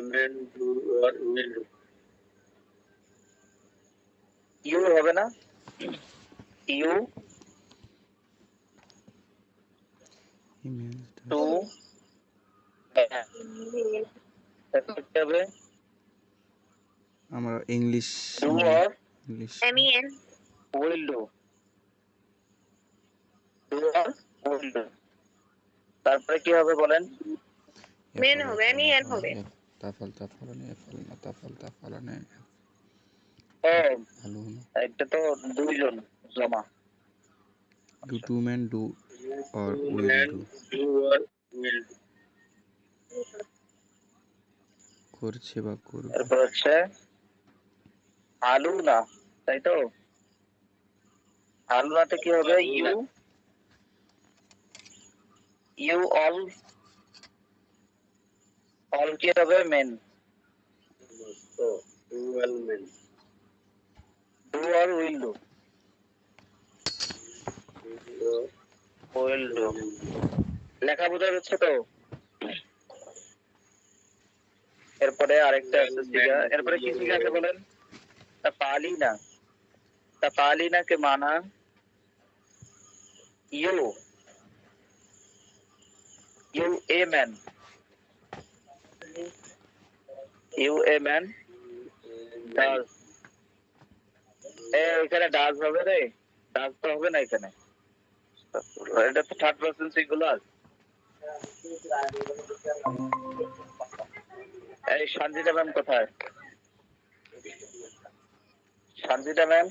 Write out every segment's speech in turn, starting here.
or will you হবে না? You. Two হবে আমরা English do or English M-E-N. Will do do or will do তারপরে কি হবে বলেন? মেন হবে, M-E-N হবে। তাফাল তাফালানে এফালনা তাফাল তাফালানে ও এফালুনা এটা তো দুইজন জমা। Do two men do or Two will men do do or will do. করছে বা করবে? এরপর হচ্ছে আলু না তাই তো? আলু নাতে কি হবে? ইউ ইউ অল অল কি হবে men So, do well men. Do or will do Do will do লেখা বোঝা যাচ্ছে তো? এরপরে আরেকটা আছে সিগা এরপরে কি সিগা আছে বলেন? তা পালি না তা পালি না কে মানা you. You a man. You a man does এ এখানে ডাজ হবে রে। ডাজ তো হবে না এখানে। এটা তো থার্ড পার্সন সিঙ্গুলার এই সঞ্জিতা ম্যাম কোথায়? সঞ্জিতা ম্যাম?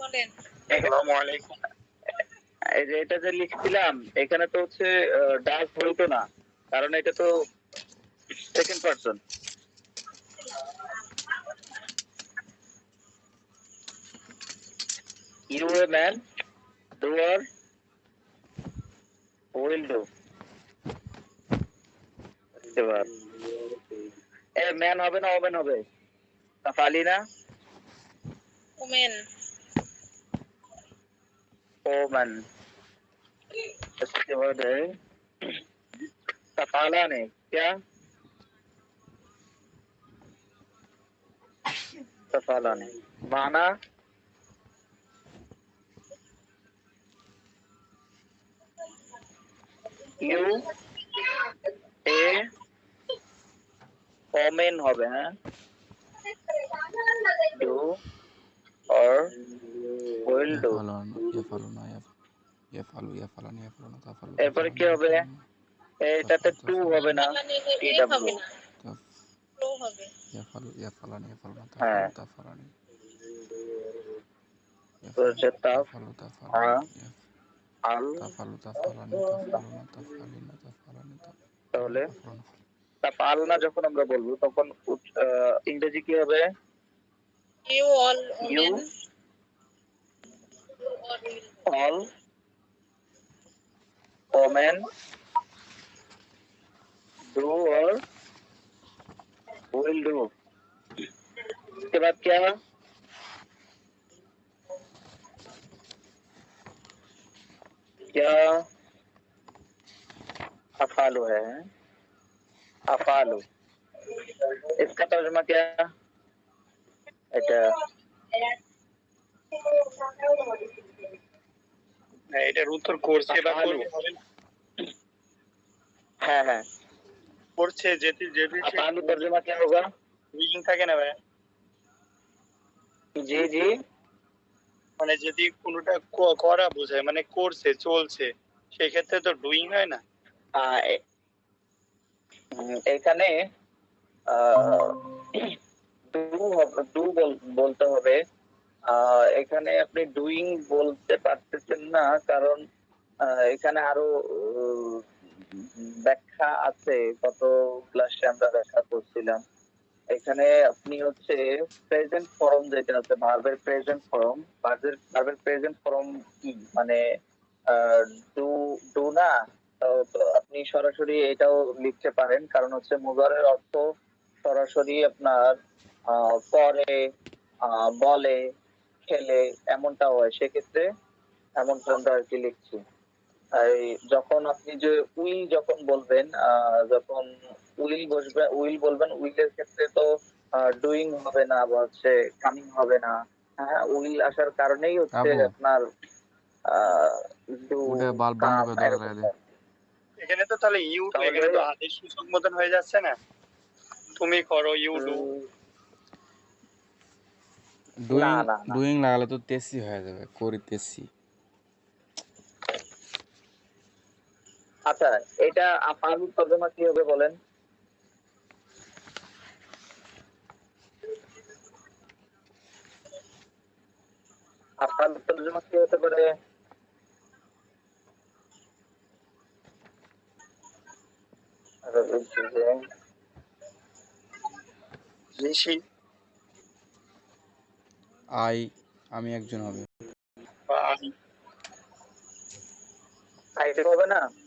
বলেন। আসসালামু আলাইকুম এই যে এটা যে লিখছিলাম এখানে তো হচ্ছে ডাক হইতো না। কারণ এটা তো second person you a man do or will do এবার এ ম্যান হবে না ওমেন হবে তা ফালি না ওমেন ओमन इसके बाद है सफाला ने क्या सफाला ने माना ইউ এ ওমেন হবে হ্যাঁ ডু অর উইল ডু এফালানা এফালুনা এফালু এফালানে এফালুনা তাফালু এরপরে কি হবে এটাতে টু হবে না মানে টি এ হবে ডাব্লিউ না প্রো হবে ইয়াফালু ইয়াফালানি ইয়াফালুনা তাফালানি তাফালানি তাফালু তাফালানি আল তাফালু তাফালানি তাফালুনা তাফালিনা তাফালানি তাহলে তাফালুনা যখন আমরা বলবো তখন ইংরেজি কি হবে you all you all woman do or will do इसके बाद क्या क्या अफालू है अफालू इसका तर्जुमा क्या এটা হ্যাঁ, এটার উত্তর করছে বা ভালো। করবে হবে না। হ্যাঁ হ্যাঁ করছে যেতে যেতে अफालू तर्जुमा क्या होगा উইলিং থাকে না ভাই जी जी মানে যদি কোনোটা ক- করা বোঝায় মানে করছে চলছে সেই ক্ষেত্রে তো ডুইং হয় না আহ, এ- উম, এখানে ডু ডু বলতে হবে আহ, এখানে আপনি ডুইং বলতে পারতেছেন না কারণ আহ, এখানে আরো উম, ব্যাখ্যা আছে, গত ক্লাসে আমরা ব্যাখ্যা করছিলাম। এখানে আপনি হচ্ছে প্রেজেন্ট ফর্ম যেটা আছে ভার্বের প্রেজেন্ট ফর্ম ভার্বের ভার্বের প্রেজেন্ট ফর্ম কি? মানে ডু ডু না? আপনি সরাসরি এটাও লিখতে পারেন, কারণ হচ্ছে মুজারের অর্থ সরাসরি আপনার করে বলে, খেলে, এমনটা হয়। সেক্ষেত্রে এমনটা আমরা আর কি লিখছি। যখন আপনি যে উইল যখন বলবেন আহ, যখন উইল বসবে উইল বলবেন উইলের ক্ষেত্রে তো ডুইং হবে না বা হচ্ছে কামিং হবে না। হ্যাঁ উইল আসার কারণেই হচ্ছে আপনার। এখানে তো তাহলে ইউ এখানে তো আদেশ সূচক মতন হয়ে যাচ্ছে না? তুমি করো ইউ ডু ডুইং না, না, না। ডুইং লাগালে তো তেসি হয়ে যাবে করিতেছি আচ্ছা এটা আপনার তর্জমা কি হবে বলেন? আপনার তর্জমা কি হতে পারে? যে, আই আমি একজন হবে। বা আমি হবে না?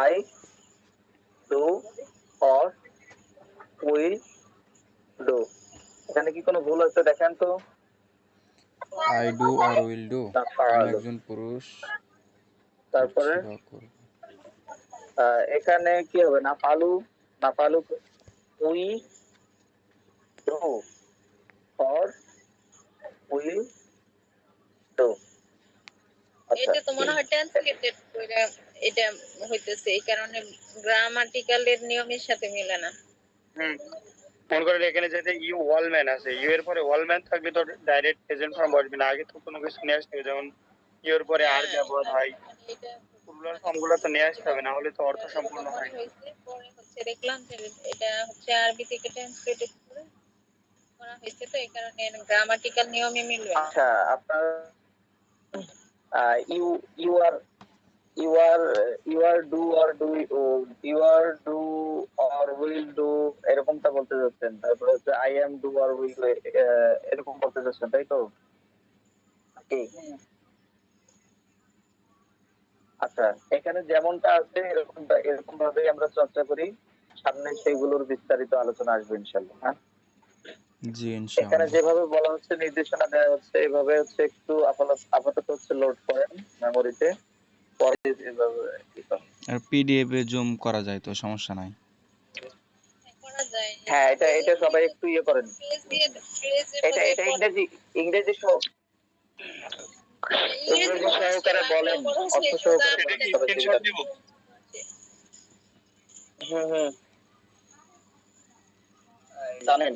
I do or will do এখানে কি কোনো ভুল আছে দেখেন তো? I do or will do একজন পুরুষ। তারপরে? এখানে কি হবে? না পালু? না পালু we do or will do আচ্ছা এটা তো মনে হয় ট্রান্সলেটেড করে এটা হইতেছে এই কারণে গ্রামাটিক্যালের নিয়মের সাথে মিলে না। হুম। মনে করেন এখানে যেতে ইউ ওয়ালম্যান আছে ইউ এর পরে ওয়ালম্যান থাকলে তো ডাইরেক্ট প্রেজেন্ট ফর্ম বসবে না আগে তো কোনো কিছু নিয়ে আসতে হবে যেমন ইউ এর পরে আর ব্যবহার হয়। এটা প্লুরাল ফর্মগুলো তো নিয়ে আসতে হবে না হলে তো অর্থ সম্পূর্ণ হয়। পরে হচ্ছে দেখলাম যে এটা হচ্ছে আরবি থেকে ট্রান্সলেটেড করে করা হয়েছে তো এই কারণে গ্রামাটিক্যাল নিয়মে মিলবে আচ্ছা আপনার you you or you or you or do or do you or do or will do এরকমটা বলতে যাচ্ছেন। তারপরে হচ্ছে I am do or will এরকম বলতে যাচ্ছেন, তাই তো? আচ্ছা এখানে যেমনটা আছে এরকম এরকম ভাবেই আমরা চর্চা করি। সামনে সেগুলোর বিস্তারিত আলোচনা আসবে ইনশাল্লাহ হ্যাঁ? জি এখানে যেভাবে বলা হচ্ছে নির্দেশনা দেওয়া হচ্ছে এভাবে হচ্ছে একটু আপাতত আপাতত হচ্ছে লোড করেন মেমোরিতে পরে এভাবে আর পিডিএফ এ জুম করা যায় তো সমস্যা নাই? হ্যাঁ এটা এটা সবাই একটু ইয়ে করেন। এটা এটা ইংরেজি ইংরেজি সহ ইংরেজি সহকারে বলেন অর্থ সহকারে। হুম হুম। জানেন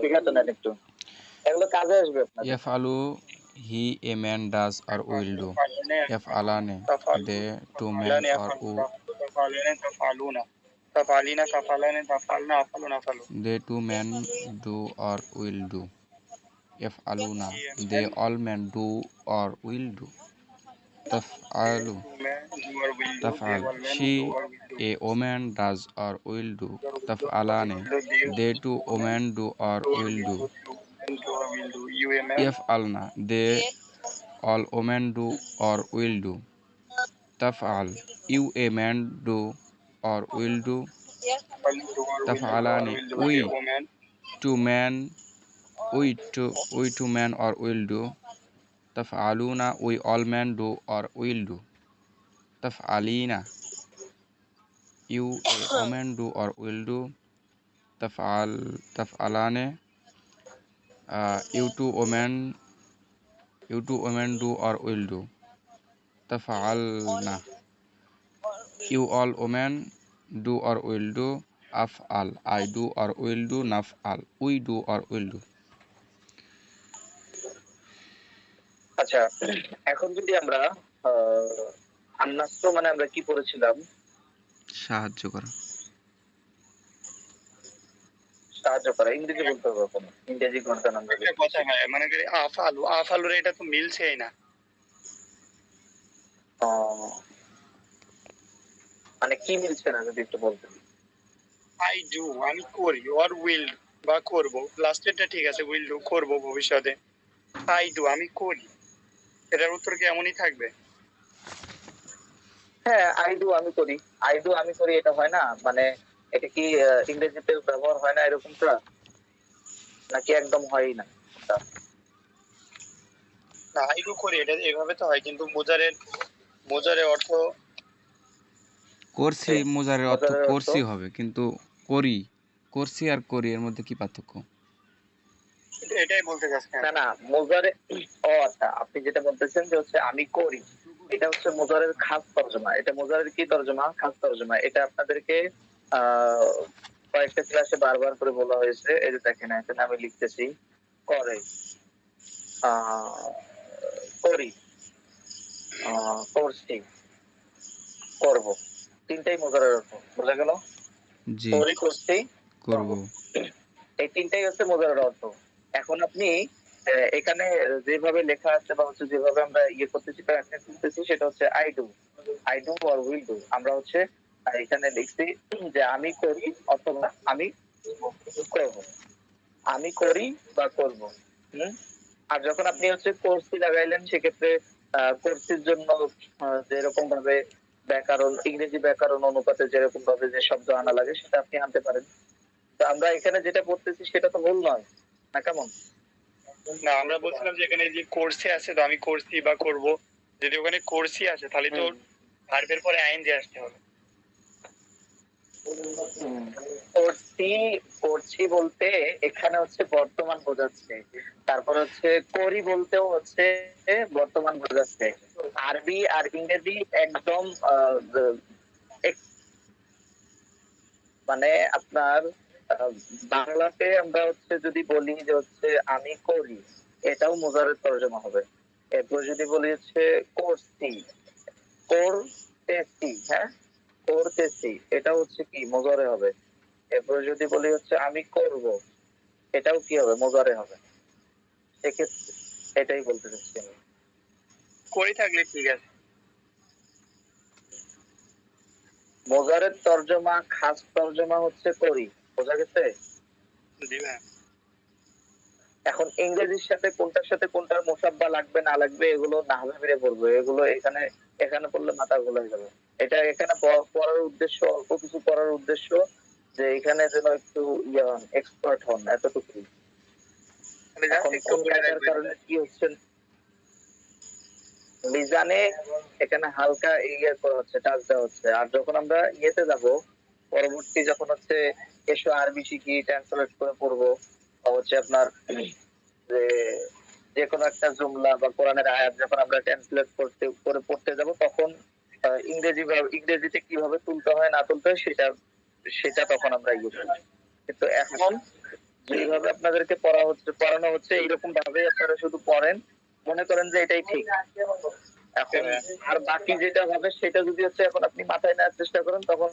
ঠিক আছে নেন একটু এগুলো কাজে আসবে আপনার ইয়াফআলু he a man does or will do ইয়াফআলানে they two man or uh تفعلون تفعلون تفعلين تفعلان تفعلنا أفعلون أفعلوا they two men do or will do يفعلون they all men do or will do تفعل تفعل she a woman does or will do تفعلان they two women do or will do يفعلن they all women do or will do تفعل you a man do or will do تفعلان we two men we two we two men or will do تفعلون we all men do or will do تفعلين you a woman do or will do تفعل تفعلان uh, you two women you two women do or will do تفعلنا you all women do or will do af'al I do or will do naf'al we do or will do আচ্ছা এখন যদি আমরা আহ, আন্নাস্ত মানে আমরা কি পড়েছিলাম সাহায্য করা। সাহায্য করা ইংরেজি বলতে হবে এখন ইংরেজি ঘণ্টা কথা ভাই মানে কি আফালু আফালুর এটা তো মিলছেই না। মানে কি মিলছে না যদি একটু বলতেন। আই ডু আমি করি অর উইল বা করব লাস্টেরটা ঠিক আছে উইল ডু করব ভবিষ্যতে। আই ডু আমি করি। এটার উত্তর কি এমনই থাকবে? হ্যাঁ আই ডু আমি করি। আই ডু আমি করি এটা হয় না। মানে এটা কি ইংরেজিতে ব্যবহার হয় না এরকমটা? নাকি একদম হয়ই না? না আই ডু করি এটা এভাবে তো হয় কিন্তু মোজারের মোজারের অর্থ করছি মোজারের অর্থ মোজারের অর্থ? করছি হবে কিন্তু করি করছি আর করি এর মধ্যে কি পার্থক্য? এটাই বলতে চাচ্ছি। না না মোজারে ও আচ্ছা আপনি যেটা বলতেছেন যে হচ্ছে আমি করি এটা হচ্ছে মোজারের খাস তর্জমা। এটা মোজারের কি তর্জমা? খাস তর্জমা। এটা আপনাদেরকে কয়েকটা ক্লাসে বারবার করে বলা হয়েছে। এই যে দেখেন এখানে আমি লিখতেছি করে করি করছি করব। তিনটাই মোজারের অর্থ বোঝা গেল? করি করছি করব। এই তিনটাই হচ্ছে মোজারের অর্থ। এখন আপনি এখানে যেভাবে লেখা আছে বা হচ্ছে যেভাবে আমরা ইয়ে করতেছি করতেছি, সেটা হচ্ছে I do I do or will do আমরা হচ্ছে এখানে লিখছি যে আমি করি অথবা আমি করব। আমি করি বা করব, হুম? আর যখন আপনি হচ্ছে কোর্সি লাগাইলেন, সেক্ষেত্রে কোর্সির জন্য যেরকম ভাবে ব্যাকরণ, ইংরেজি ব্যাকরণ অনুপাতে যেরকম ভাবে যে শব্দ আনা লাগে, সেটা আপনি আনতে পারেন। তো আমরা এখানে যেটা পড়তেছি সেটা তো ভুল নয়, না কেমন? না আমরা বলছিলাম যে এখানে যে কোর্সে আছে তো আমি করছি বা করব। যদি ওখানে কোর্সই আছে তাহলে তো ভার্বের পরে আইন দিয়ে আসতে হবে। করছি করছি বলতে এখানে হচ্ছে বর্তমান বোঝাচ্ছে। তারপর হচ্ছে করি বলতেও হচ্ছে বর্তমান বোঝাচ্ছে। আরবি আর ইংরেজি একদম আহ, এক- মানে আপনার বাংলাতে আমরা হচ্ছে যদি বলি যে হচ্ছে আমি করি এটাও মোজারের তর্জমা হবে। এরপর যদি বলি হচ্ছে করছি করতেছি হ্যাঁ? করতেছি এটা হচ্ছে কি? মোজারে হবে। এরপর যদি বলি হচ্ছে আমি করব এটাও কি হবে? মোজারে হবে। সেক্ষেত্রে এটাই বলতে চাচ্ছি আমি। করি থাকলে ঠিক আছে। মোজারের তর্জমা খাস তর্জমা হচ্ছে করি। বোঝা গেছে? এখন ইংরেজির সাথে কোনটার সাথে কোনটার মোসাব্বা লাগবে না লাগবে এগুলো না ভেবে পড়বে এগুলো এখানে এখানে পড়লে মাথা গোলাই যাবে। এটা এখানে পড়ার উদ্দেশ্য অল্প কিছু পড়ার উদ্দেশ্য যে এখানে যেন একটু ইয়ে হন এক্সপার্ট হন এতটুকুই। তাহলে just এখন একটু কোন বলে কায়দার রাখবেন। কারণে কি হচ্ছে? মিজানে এখানে হালকা ইয়ে করা হচ্ছে টাচ দেওয়া হচ্ছে। আর যখন আমরা ইয়েতে যাব পরবর্তী যখন হচ্ছে এসো আরবি শিখি ট্রান্সলেট করে পড়ব। হচ্ছে আপনার, যে যে কোনো একটা জুমলা বা কোরআনের আয়াত যখন আমরা ট্রান্সলেট করতে, করে পড়তে যাব, তখন ইংরেজি ইংরেজিতে কীভাবে তুলতে হয়, না তুলতে হয়, সেটা সেটা তখন আমরা ইয়ে করি। কিন্তু এখন যেভাবে আপনাদেরকে পড়া হচ্ছে, পড়ানো হচ্ছে, এইরকম ভাবে আপনারা শুধু পড়েন। মনে করেন যে এটাই ঠিক। এখন আর বাকি যেটা হবে সেটা যদি হচ্ছে এখন আপনি মাথায় নেওয়ার চেষ্টা করেন তখন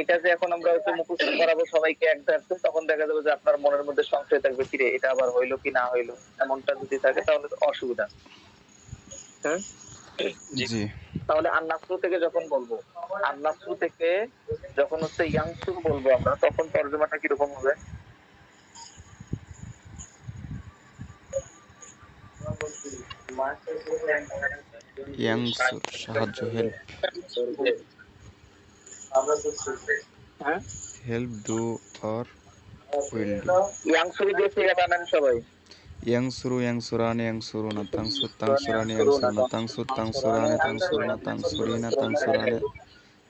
এটা যে এখন আমরা হচ্ছে মুখস্থ করাবো সবাইকে এক ধারতে তখন দেখা যাবে যে আপনার মনের মধ্যে সংশয় থাকবে কিরে এটা আবার হইল কি না হইল? এমনটা যদি থাকে তাহলে অসুবিধা। হুম জি। তাহলে আন্নাসরু থেকে যখন বলব আন্নাসরু থেকে যখন হচ্ছে ইয়াংসুর বলব আমরা তখন তর্জমাটা কীরকম হবে? ইয়াংস সাহায্য হেল্প হ্যাঁ help do or will do ইয়াংসুরি দিয়ে থেকে বানান সবাই ইয়াংসুরু ইয়াংসুরানি ইয়াংসুরুনা তাংসুর তাংসুরানি ইয়াংসুরুনা তাংসুর তাংসুরানি তাংসুরুনা তাংসুরিনা তাংসুরানি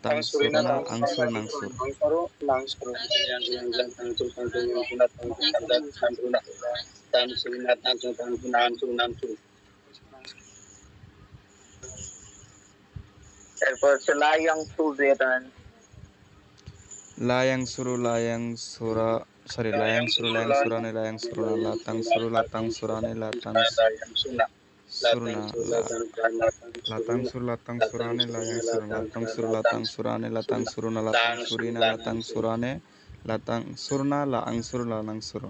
তাংসুরুনা আংসুর নাংসুর এরপর হচ্ছে লা ইয়াংসুর দিয়ে টানেন লা ইয়াংসুরু লা ইয়াংসুরা সরি লা ইয়াংসুরু লা ইয়াংসুরানি লা ইয়াংসুরুনা লা তাংসুরু লা তাংসুরানি লা তাংসুরনা লা লা তাংসুর লা তাংসুরানি লা ইয়াংসুরুনা লা তাংসুরু লা তাংসুরানি লা তাংসুরুনা লা তাংসুরিনা লা তাংসুরানি লা তাংসুরনা লা আংসুর লা নাংসুরু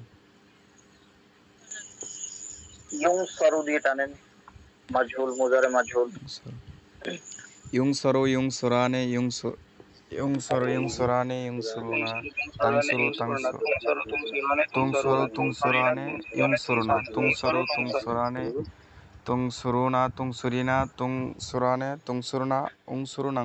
ইয়ং সরু দিয়ে টানেন মাজহুল মুজারে মাজহুল युसरो युसुराने युसु युसरो युसुराने युसुरुना तंगसुरु तंगसु तुंगसुरु तुंगसुराने युसुरुना तुंगसरो तुंगसुराने तुंगसुरुना तुंगसुरीना तुंगसुराने तुंगसुरुना उंगसुरुना